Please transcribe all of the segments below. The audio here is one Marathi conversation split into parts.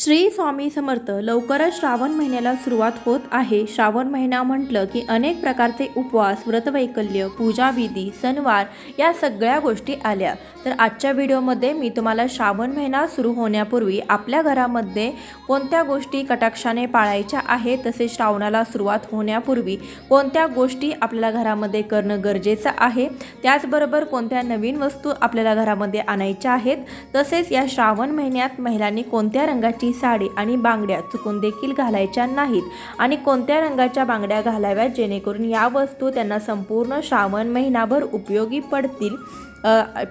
श्री स्वामी समर्थ लवकरच श्रावण महिन्याला सुरुवात होत आहे. श्रावण महिना म्हटलं की अनेक प्रकारचे उपवास व्रतवैकल्य पूजाविधी सणवार या सगळ्या गोष्टी आल्या. तर आजच्या व्हिडिओमध्ये मी तुम्हाला श्रावण महिना सुरू होण्यापूर्वी आपल्या घरामध्ये कोणत्या गोष्टी कटाक्षाने पाळायच्या आहेत तसेच श्रावणाला सुरुवात होण्यापूर्वी कोणत्या गोष्टी आपल्याला घरामध्ये करणं गरजेचं आहे त्याचबरोबर कोणत्या नवीन वस्तू आपल्याला घरामध्ये आणायच्या आहेत तसेच या श्रावण महिन्यात महिलांनी कोणत्या रंगाची साडी आणि बांगड्या चुकून देखील घालायच्या नाहीत. आणि कोणत्या रंगाच्या बांगड्या घालाव्यात जेणेकरून या वस्तू त्यांना संपूर्ण श्रावण महिनाभर उपयोगी पडतील?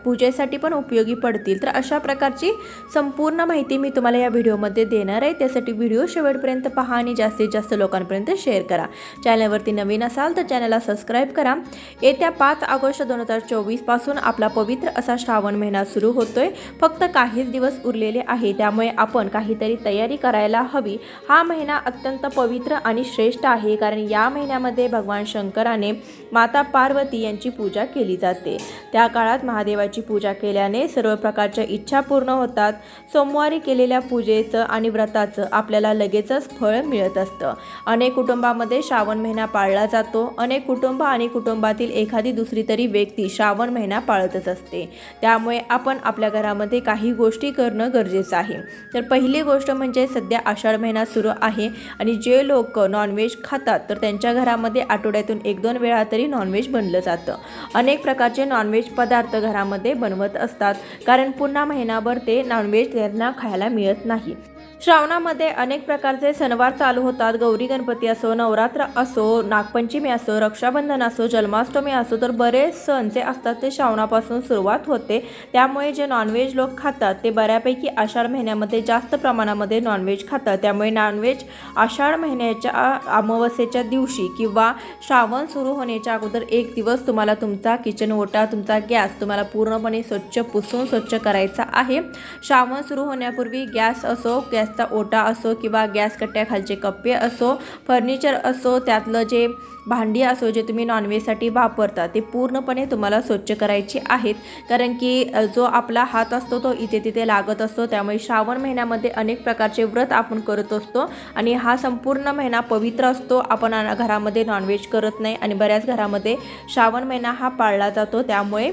पूजेसाठी पण उपयोगी पडतील. तर अशा प्रकारची संपूर्ण माहिती मी तुम्हाला या व्हिडिओमध्ये देणार आहे. त्यासाठी व्हिडिओ शेवटपर्यंत पहा आणि जास्तीत जास्त लोकांपर्यंत शेअर करा. चॅनलवरती नवीन असाल तर चॅनलला सबस्क्राईब करा. येत्या पाच ऑगस्ट दोन हजार चोवीसपासून आपला पवित्र असा श्रावण महिना सुरू होतोय. फक्त काहीच दिवस उरलेले आहे. त्यामुळे आपण काहीतरी तयारी करायला हवी. हा महिना अत्यंत पवित्र आणि श्रेष्ठ आहे. कारण या महिन्यामध्ये भगवान शंकराने माता पार्वती यांची पूजा केली जाते. त्या काळात महादेवाची पूजा केल्याने सर्व प्रकारच्या इच्छा पूर्ण होतात. सोमवारी केलेल्या पूजेचं आणि व्रताचं आपल्याला लगेचच फळ मिळत असतं. अनेक कुटुंबामध्ये श्रावण महिना पाळला जातो. अनेक कुटुंब आणि कुटुंबातील एखादी दुसरी तरी व्यक्ती श्रावण महिना पाळतच असते. त्यामुळे आपण आपल्या घरामध्ये काही गोष्टी करणं गरजेचं आहे. तर पहिली गोष्ट म्हणजे सध्या आषाढ महिना सुरू आहे आणि जे लोक नॉनव्हेज खातात तर त्यांच्या घरामध्ये आठवड्यातून एक दोन वेळा तरी नॉनव्हेज बनलं जातं. अनेक प्रकारचे नॉनव्हेज पदार्थ घरामध्ये बनवत असतात. कारण पुन्हा महिनाभर ते नॉनव्हेज त्यांना खायला मिळत नाही. श्रावणामध्ये अनेक प्रकारचे सणवार चालू होतात. गौरी गणपती असो नवरात्र असो नागपंचमी असो रक्षाबंधन असो जन्माष्टमी असो तर बरेच सण जे असतात ते श्रावणापासून सुरुवात होते. त्यामुळे जे नॉनव्हेज लोक खातात ते बऱ्यापैकी आषाढ महिन्यामध्ये जास्त प्रमाणामध्ये नॉनव्हेज खातात. त्यामुळे नॉनव्हेज आषाढ महिन्याच्या अमावस्येच्या दिवशी किंवा श्रावण सुरू होण्याच्या अगोदर एक दिवस तुम्हाला तुमचा किचन ओटा तुमचा गॅस तुम्हाला पूर्णपणे स्वच्छ पुसून स्वच्छ करायचा आहे. श्रावण सुरू होण्यापूर्वी गॅस असो गॅस गॅसचा ओटा असो किंवा गॅस कट्ट्याखालचे कप्पे असो फर्निचर असो त्यातलं जे भांडी असो जे तुम्ही नॉनव्हेजसाठी वापरता ते पूर्णपणे तुम्हाला स्वच्छ करायची आहेत. कारण की जो आपला हात असतो तो इथे तिथे लागत असतो. त्यामुळे श्रावण महिन्यामध्ये अनेक प्रकारचे व्रत आपण करत असतो. आणि हा संपूर्ण महिना पवित्र असतो. आपण घरामध्ये नॉनव्हेज करत नाही आणि बऱ्याच घरामध्ये श्रावण महिना हा पाळला जातो. त्यामुळे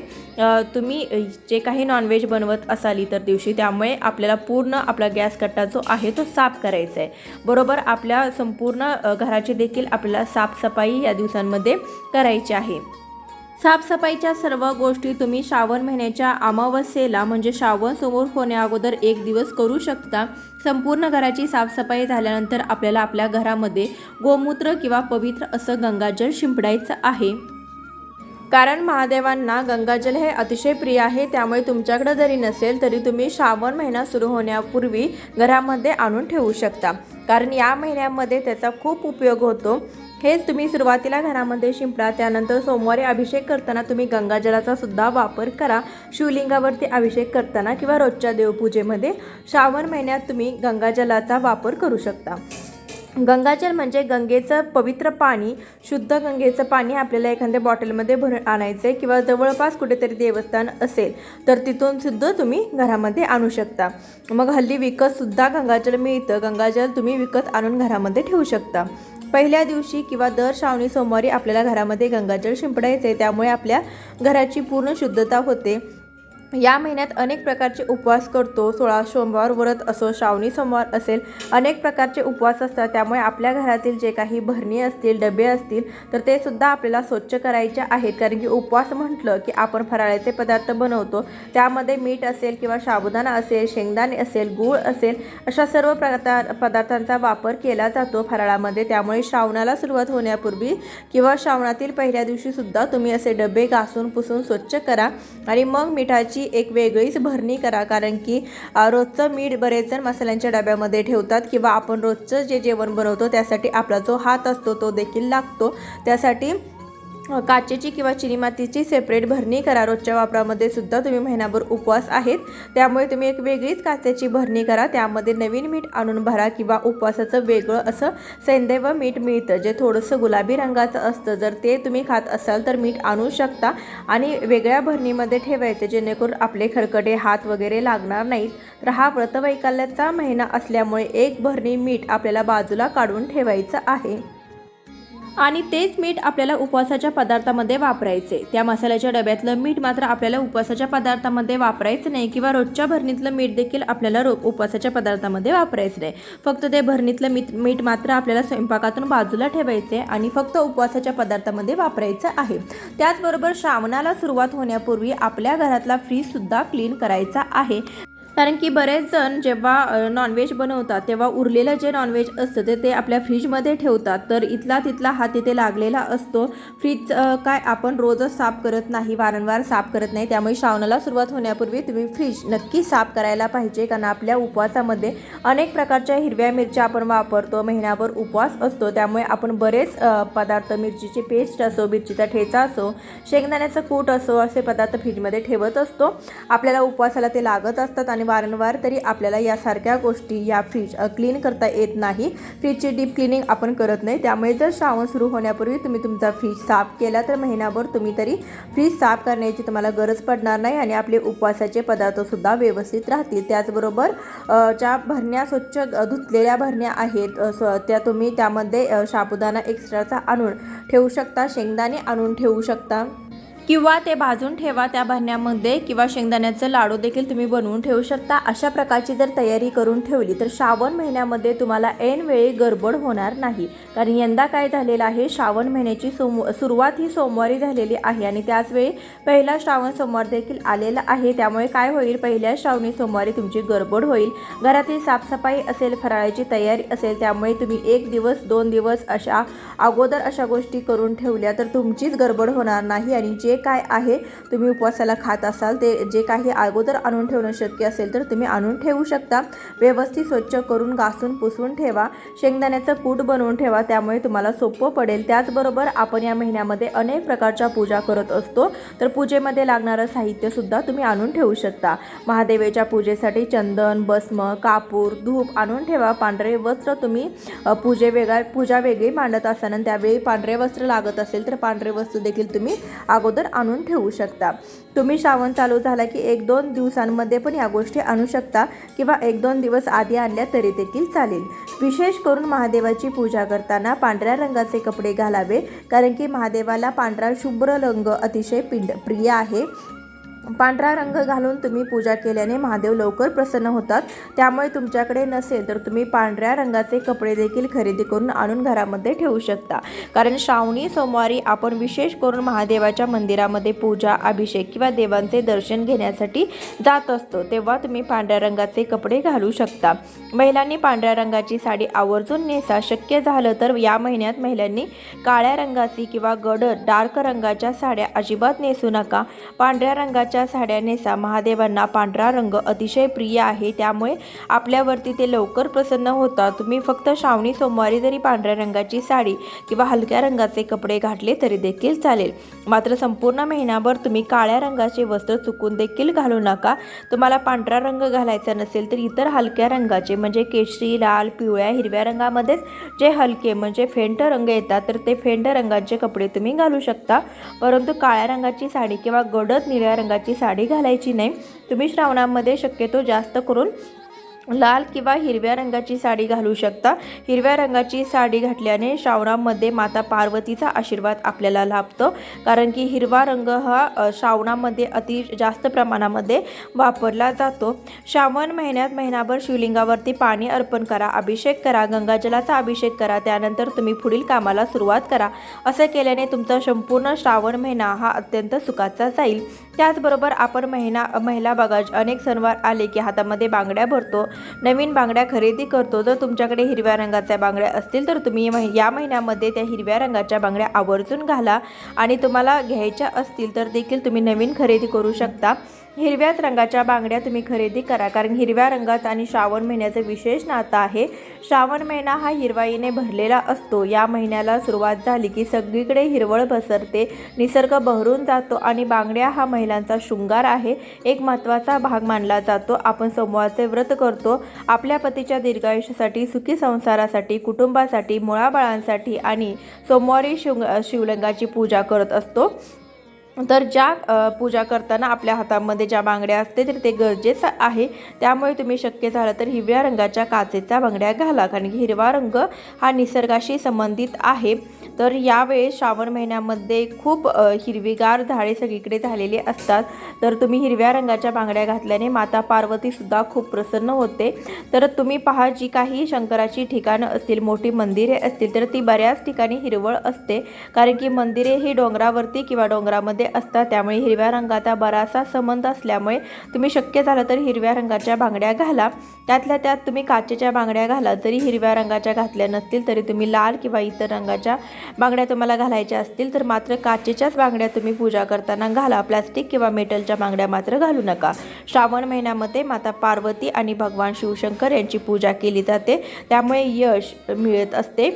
तुम्ही जे काही नॉनव्हेज बनवत असाल इतर दिवशी त्यामुळे आपल्याला पूर्ण आपला गॅस कट्टा जो आहे तो साफ करायचा आहे. बरोबर आपल्या संपूर्ण घराची देखील आपल्याला साफसफाई या दिवसांमध्ये करायची आहे. साफसफाईच्या सर्व गोष्टी तुम्ही श्रावण महिन्याच्या अमावस्येला म्हणजे श्रावण समोर होण्याअगोदर एक दिवस करू शकता. संपूर्ण घराची साफसफाई झाल्यानंतर आपल्याला आपल्या घरामध्ये गोमूत्र किंवा पवित्र असं गंगाजल शिंपडायचं आहे. कारण महादेवांना गंगाजल हे अतिशय प्रिय आहे त्यामुळे तुमच्याकडे जरी नसेल तरी तुम्ही श्रावण महिना सुरू होण्यापूर्वी घरामध्ये आणून ठेवू शकता. कारण या महिन्यामध्ये त्याचा खूप उपयोग होतो. हेच तुम्ही सुरुवातीला घरामध्ये शिंपडा त्यानंतर सोमवारी अभिषेक करताना तुम्ही गंगाजलाचा सुद्धा वापर करा. शिवलिंगावरती अभिषेक करताना किंवा रोजच्या देवपूजेमध्ये श्रावण महिन्यात तुम्ही गंगाजलाचा वापर करू शकता. गंगाजल म्हणजे गंगेचं पवित्र पाणी शुद्ध गंगेचं पाणी आपल्याला एखाद्या बॉटलमध्ये भरून आणायचं आहे किंवा जवळपास कुठेतरी देवस्थान असेल तर तिथून सुद्धा तुम्ही घरामध्ये आणू शकता. मग हल्ली विकतसुद्धा गंगाजल मिळतं. गंगाजल तुम्ही विकत आणून घरामध्ये ठेवू शकता. पहिल्या दिवशी किंवा दर श्रावणी सोमवारी आपल्याला घरामध्ये गंगाजल शिंपडायचे आहे त्यामुळे आपल्या घराची पूर्ण शुद्धता होते. या महिन्यात अनेक प्रकारचे उपवास करतो. सोळा सोमवार व्रत असो श्रावणी सोमवार असेल अनेक प्रकारचे उपवास असतात. त्यामुळे आपल्या घरातील जे काही भरणी असतील डबे असतील तर ते सुद्धा आपल्याला स्वच्छ करायचे आहेत. कारण की उपवास म्हटलं की आपण फराळाचे पदार्थ बनवतो. त्यामध्ये मीठ असेल किंवा साबुदाणा असेल शेंगदाणे असेल गूळ असेल अशा सर्व प्रकार पदार्थांचा वापर केला जातो फराळामध्ये. त्यामुळे श्रावणाला सुरुवात होण्यापूर्वी किंवा श्रावणातील पहिल्या दिवशीसुद्धा तुम्ही असे डबे घासून पुसून स्वच्छ करा. आणि मग मिठाची एक वेगळीच भरणी करा. कारण की रोजचं मीठ बरेच जण मसाल्यांच्या डब्यामध्ये ठेवतात किंवा आपण रोजचं जे जेवण बनवतो त्यासाठी आपला जो हात असतो तो देखील लागतो. त्यासाठी काचेची किंवा चिनी मातीची सेपरेट भरणी करा. रोजच्या वापरामध्ये सुद्धा तुम्ही महिनाभर उपवास आहेत. त्यामुळे तुम्ही एक वेगळीच काचेची भरणी करा. त्यामध्ये नवीन मीठ आणून भरा किंवा उपवासाचं वेगळं असं सैंदैव मीठ मिळतं. जे थोडंसं गुलाबी रंगाचं असतं. जर ते तुम्ही खात असाल तर मीठ आणू शकता. आणि वेगळ्या भरणीमध्ये ठेवायचे जेणेकरून आपले खरकटे हात वगैरे लागणार नाहीत. तर हा व्रतवैकल्याचा महिना असल्यामुळे एक भरणी मीठ आपल्याला बाजूला काढून ठेवायचं आहे. आणि तेच मीठ आपल्याला उपवासाच्या पदार्थामध्ये वापरायचे. त्या मसाल्याच्या डब्यातलं मीठ मात्र आपल्याला उपवासाच्या पदार्थामध्ये वापरायचं नाही किंवा रोजच्या भरणीतलं मीठ देखील आपल्याला रो उपवासाच्या पदार्थामध्ये वापरायचं नाही. फक्त ते भरणीतलं मीठ मीठ मात्र आपल्याला स्वयंपाकातून बाजूला ठेवायचे आणि फक्त उपवासाच्या पदार्थामध्ये वापरायचं आहे. त्याचबरोबर श्रावणाला सुरुवात होण्यापूर्वी आपल्या घरातला फ्रीजसुद्धा क्लीन करायचा आहे. कारण की बरेच जण जेव्हा नॉनव्हेज बनवतात तेव्हा उरलेलं जे नॉनव्हेज असतं ते ते आपल्या फ्रीजमध्ये ठेवतात. तर इथला तिथला हा तिथे लागलेला असतो. फ्रीज काय आपण रोजच साफ करत नाही वारंवार साफ करत नाही त्यामुळे श्रावणाला सुरुवात होण्यापूर्वी तुम्ही फ्रीज नक्की साफ करायला पाहिजे. कारण आपल्या उपवासामध्ये अनेक प्रकारच्या हिरव्या मिरच्या आपण वापरतो महिन्याभर उपवास असतो. त्यामुळे आपण बरेच पदार्थ मिरचीची पेस्ट असो मिरचीचा ठेचा असो शेंगदाण्याचं कूट असो असे पदार्थ फ्रीजमध्ये ठेवत असतो. आपल्याला उपवासाला ते लागत असतात आणि वारंवार तरी आपल्याला यासारख्या गोष्टी या फ्रीज क्लीन करता येत नाही. फ्रीजची डीप क्लिनिंग आपण करत नाही. त्यामुळे जर श्रावण सुरू होण्यापूर्वी तुम्ही तुमचा फ्रीज साफ केला तर महिनाभर तुम्ही तरी फ्रीज साफ करण्याची तुम्हाला गरज पडणार नाही आणि आपले उपवासाचे पदार्थसुद्धा व्यवस्थित राहतील. त्याचबरोबर ज्या भरण्या स्वच्छ धुतलेल्या भरण्या आहेत स्व- त्या तुम्ही त्यामध्ये साबुदाणा एक्स्ट्राचा आणून ठेवू शकता शेंगदाणे आणून ठेवू शकता. किंवा ते भाजून ठेवा त्या भरण्यामध्ये किंवा शेंगदाण्याचं लाडू देखील तुम्ही बनवून ठेवू शकता. अशा प्रकारची जर तयारी करून ठेवली तर श्रावण महिन्यामध्ये तुम्हाला ऐनवेळी गडबड होणार नाही. कारण यंदा काय झालेलं आहे श्रावण महिन्याची सोम सुरुवात ही सोमवारी झालेली आहे आणि त्याचवेळी पहिला श्रावण सोमवार देखील आलेला आहे. त्यामुळे काय होईल पहिल्या श्रावणी सोमवारी तुमची गडबड होईल. घरातील साफसफाई असेल फराळाची तयारी असेल त्यामुळे तुम्ही एक दिवस दोन दिवस अशा अगोदर अशा गोष्टी करून ठेवल्या तर तुमचीच गडबड होणार नाही आणि जे काय आहे तुम्ही उपवासाला खात असाल ते जे काही अगोदर आणून ठेवणं शक्य असेल तर तुम्ही आणून ठेवू शकता. व्यवस्थित स्वच्छ करून घासून पुसून ठेवा. शेंगदाण्याचं कूट बनवून ठेवा. त्यामुळे तुम्हाला सोपं पडेल. त्याचबरोबर आपण या महिन्यामध्ये अनेक प्रकारच्या पूजा करत असतो. तर पूजेमध्ये लागणारं साहित्यसुद्धा तुम्ही आणून ठेवू शकता. महादेवेच्या पूजेसाठी चंदन भस्म कापूर धूप आणून ठेवा. पांढरे वस्त्र तुम्ही पूजे वेगळ्या पूजा वेगळी मांडत असताना त्यावेळी पांढरे वस्त्र लागत असेल तर पांढरे वस्त्र देखील तुम्ही अगोदर आणून ठेवू शकता. तुम्ही श्रावण चालू झाला की एक दोन दिवसांमध्ये पण या गोष्टी आणू शकता किंवा एक दोन दिवस आधी आणल्या तरी देखील चालेल. विशेष करून महादेवाची पूजा करता करताना पांढऱ्या रंगाचे कपडे घालावे कारण की महादेवाला पांढरा शुभ्र रंग अतिशय पिंड प्रिय आहे. पांढरा रंग घालून तुम्ही पूजा केल्याने महादेव लवकर प्रसन्न होतात. त्यामुळे तुमच्याकडे नसेल तर तुम्ही पांढऱ्या रंगाचे कपडे देखील खरेदी करून आणून घरामध्ये ठेवू शकता. कारण श्रावणी सोमवारी आपण विशेष करून महादेवाच्या मंदिरामध्ये पूजा अभिषेक किंवा देवांचे दर्शन घेण्यासाठी जात असतो. तेव्हा तुम्ही पांढऱ्या रंगाचे कपडे घालू शकता. महिलांनी पांढऱ्या रंगाची साडी आवर्जून नेसा. शक्य झालं तर या महिन्यात महिलांनी काळ्या रंगाची किंवा गडद डार्क रंगाच्या साड्या अजिबात नेसू नका. पांढऱ्या रंगाच्या साड्या नेसा महादेवांना पांढरा रंग अतिशय प्रिय आहे. त्यामुळे आपल्यावरती ते लवकर प्रसन्न होतात. तुम्ही फक्त श्रावणी सोमवारी जरी पांढऱ्या रंगाची साडी किंवा हलक्या रंगाचे कपडे घातले तरी देखील चालेल. मात्र संपूर्ण महिनाभर तुम्ही काळ्या रंगाचे वस्त्र चुकून देखील घालू नका. तुम्हाला पांढरा रंग घालायचा नसेल तर इतर हलक्या रंगाचे म्हणजे केशरी लाल पिवळ्या हिरव्या रंगामध्येच जे हलके म्हणजे फेंट रंग येतात तर ते फेंट रंगाचे कपडे तुम्ही घालू शकता. परंतु काळ्या रंगाची साडी किंवा गडद निळ्या रंगाची साडी घालायची नाही. तुम्ही श्रावणामध्ये शक्यतो जास्त करून लाल किंवा हिरव्या रंगाची साडी घालू शकता. हिरव्या रंगाची साडी घातल्याने श्रावणामध्ये माता पार्वतीचा आशीर्वाद आपल्याला लाभतो. कारण की हिरवा रंग हा श्रावणामध्ये अति जास्त प्रमाणामध्ये वापरला जातो. श्रावण महिन्यात महिनाभर शिवलिंगावरती पाणी अर्पण करा अभिषेक करा गंगाजलाचा अभिषेक करा त्यानंतर तुम्ही पुढील कामाला सुरुवात करा. असं केल्याने तुमचा संपूर्ण श्रावण महिना हा अत्यंत सुखाचा जाईल. त्याचबरोबर आपण महिना महिला बघा अनेक सणवार आले की हातामध्ये बांगड्या भरतो. नवीन बांगड्या खरेदी करतो. जर तुमच्याकडे हिरव्या रंगाच्या बांगड्या असतील तर तुम्ही या महिन्यामध्ये त्या हिरव्या रंगाच्या बांगड्या आवर्जून घाला. आणि तुम्हाला घ्यायच्या असतील तर देखील तुम्ही नवीन खरेदी करू शकता. हिरव्याच रंगाच्या बांगड्या तुम्ही खरेदी करा. कारण हिरव्या रंगात आणि श्रावण महिन्याचं विशेष नातं आहे. श्रावण महिना हा हिरवाईने भरलेला असतो. या महिन्याला सुरुवात झाली की सगळीकडे हिरवळ पसरते. निसर्ग बहरून जातो आणि बांगड्या हा महिलांचा शृंगार आहे. एक महत्त्वाचा भाग मानला जातो. आपण सोमवारचे व्रत करतो. आपल्या पतीच्या दीर्घायुष्यासाठी सुखी संसारासाठी कुटुंबासाठी मुळाबाळांसाठी आणि सोमवारी शिव शिवलिंगाची पूजा करत असतो. तर ज्या पूजा करताना आपल्या हातामध्ये ज्या बांगड्या असते तर ते गरजेचं आहे. त्यामुळे तुम्ही शक्य झालं तर हिरव्या रंगाच्या काचेच्या बांगड्या घाला कारण की हिरवा रंग हा निसर्गाशी संबंधित आहे. तर यावेळेस श्रावण महिन्यामध्ये खूप हिरवीगार झाडे सगळीकडे झालेली असतात. तर तुम्ही हिरव्या रंगाच्या बांगड्या घातल्याने माता पार्वतीसुद्धा खूप प्रसन्न होते. तर तुम्ही पहा जी काही शंकराची ठिकाणं असतील मोठी मंदिरे असतील तर ती बऱ्याच ठिकाणी हिरवळ असते. कारण की मंदिरे ही डोंगरावरती किंवा डोंगरामध्ये असतात. त्यामुळे हिरव्या रंगाचा बराचसा संबंध असल्यामुळे तुम्ही शक्य झालं तर हिरव्या रंगाच्या बांगड्या घाला. त्यातल्या त्यात तुम्ही काचेच्या बांगड्या घाला. जरी हिरव्या रंगाच्या घातल्या नसतील तरी तुम्ही लाल किंवा इतर रंगाच्या बांगड्या तुम्हाला घालायच्या असतील तर मात्र काचेच्याच बांगड्या तुम्ही पूजा करताना घाला. प्लास्टिक किंवा मेटलच्या बांगड्या मात्र घालू नका. श्रावण महिन्यामध्ये माता पार्वती आणि भगवान शिवशंकर यांची पूजा केली जाते. त्यामुळे यश मिळत असते.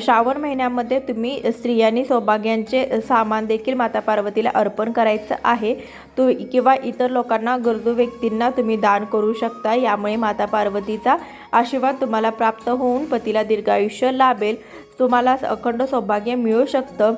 श्रावण महिन्यामध्ये तुम्ही स्त्रियांनी सौभाग्यांचे सामान देखील माता पार्वतीला अर्पण करायचं आहे. तो किंवा इतर लोकांना गरजू व्यक्तींना तुम्ही दान करू शकता. यामुळे माता पार्वतीचा आशीर्वाद तुम्हाला प्राप्त होऊन पतीला दीर्घायुष्य लाभेल. तुम्हाला अखंड सौभाग्य मिळू शकतं.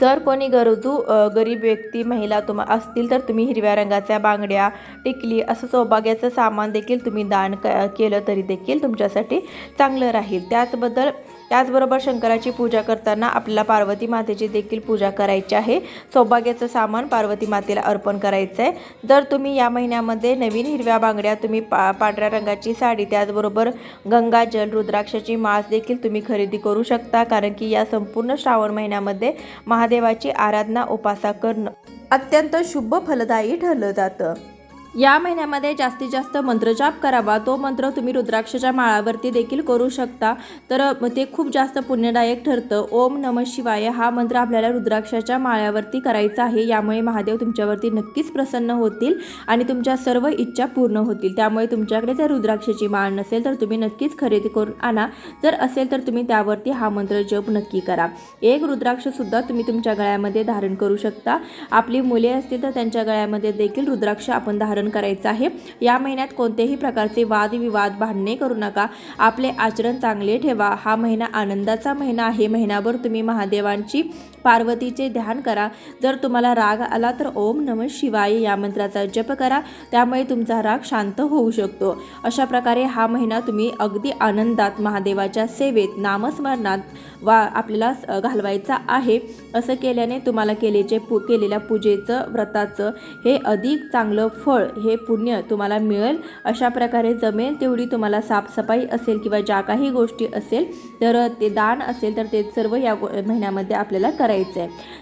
जर कोणी गरजू गरीब व्यक्ती महिला तुम असतील तर तुम्ही हिरव्या रंगाच्या बांगड्या टिकली असं सौभाग्याचं सामान देखील तुम्ही दान क केलं तरी देखील तुमच्यासाठी चांगलं राहील. त्याचबद्दल त्याचबरोबर शंकराची पूजा करताना आपल्याला पार्वती मातेची देखील पूजा करायची आहे. सौभाग्याचं सामान पार्वती मातेला अर्पण करायचं आहे जर तुम्ही या महिन्यामध्ये नवीन हिरव्या बांगड्या तुम्ही पा पांढऱ्या रंगाची साडी त्याचबरोबर गंगाजल रुद्राक्षाची माळ देखील तुम्ही खरेदी करू शकता. कारण की या संपूर्ण श्रावण महिन्यामध्ये महादेवाची आराधना उपासा करणं अत्यंत शुभ फलदायी ठरलं जातं. या महिन्यामध्ये जास्तीत जास्त मंत्रजाप करावा. तो मंत्र तुम्ही रुद्राक्षाच्या माळावरती देखील करू शकता. तर ते खूप जास्त पुण्यदायक ठरतं. ओम नम शिवाय हा मंत्र आपल्याला रुद्राक्षाच्या माळ्यावरती करायचा आहे. यामुळे महादेव तुमच्यावरती नक्कीच प्रसन्न होतील आणि तुमच्या सर्व इच्छा पूर्ण होतील. त्यामुळे तुमच्याकडे जर रुद्राक्षाची माळ नसेल तर तुम्ही नक्कीच खरेदी करून आणा. जर असेल तर तुम्ही त्यावरती हा मंत्र जप नक्की करा. एक रुद्राक्षसुद्धा तुम्ही तुमच्या गळ्यामध्ये धारण करू शकता. आपली मुले असतील तर त्यांच्या गळ्यामध्ये देखील रुद्राक्ष आपण धारण करायचं आहे. या महिन्यात कोणत्याही प्रकारचे वादविवाद भांडणे करू नका. आपले आचरण चांगले ठेवा. हा महिना आनंदाचा महिना आहे. महिनाभर तुम्ही महादेवांची पार्वतीचे ध्यान करा. जर तुम्हाला राग आला तर ओम नम शिवाय या मंत्राचा जप करा. त्यामुळे तुमचा राग शांत होऊ शकतो. अशा प्रकारे हा महिना तुम्ही अगदी आनंदात महादेवाच्या सेवेत नामस्मरणात वा आपल्याला घालवायचा आहे. असं केल्याने तुम्हाला केलेचे पू केलेल्या पूजेचं व्रताचं हे अधिक चांगलं फळ हे पुण्य तुम्हाला मिळेल. अशा प्रकारे जमेल तेवढी तुम्हाला साफसफाई असेल किंवा ज्या काही गोष्टी असेल तर ते दान असेल तर ते सर्व या गो- महिन्यामध्ये आपल्याला करायचं आहे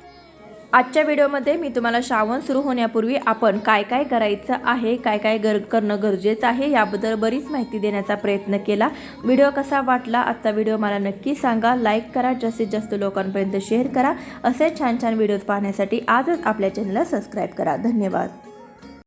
आजच्या व्हिडिओमध्ये मी तुम्हाला श्रावण सुरू होण्यापूर्वी आपण काय काय करायचं आहे काय काय गर करणं गरजेचं आहे याबद्दल बरीच माहिती देण्याचा प्रयत्न केला. व्हिडिओ कसा वाटला आजचा व्हिडिओ मला नक्की सांगा. लाईक करा जास्तीत जास्त लोकांपर्यंत शेअर करा. असे छान छान व्हिडिओज पाहण्यासाठी आजच आपल्या चॅनलला सबस्क्राईब करा. धन्यवाद.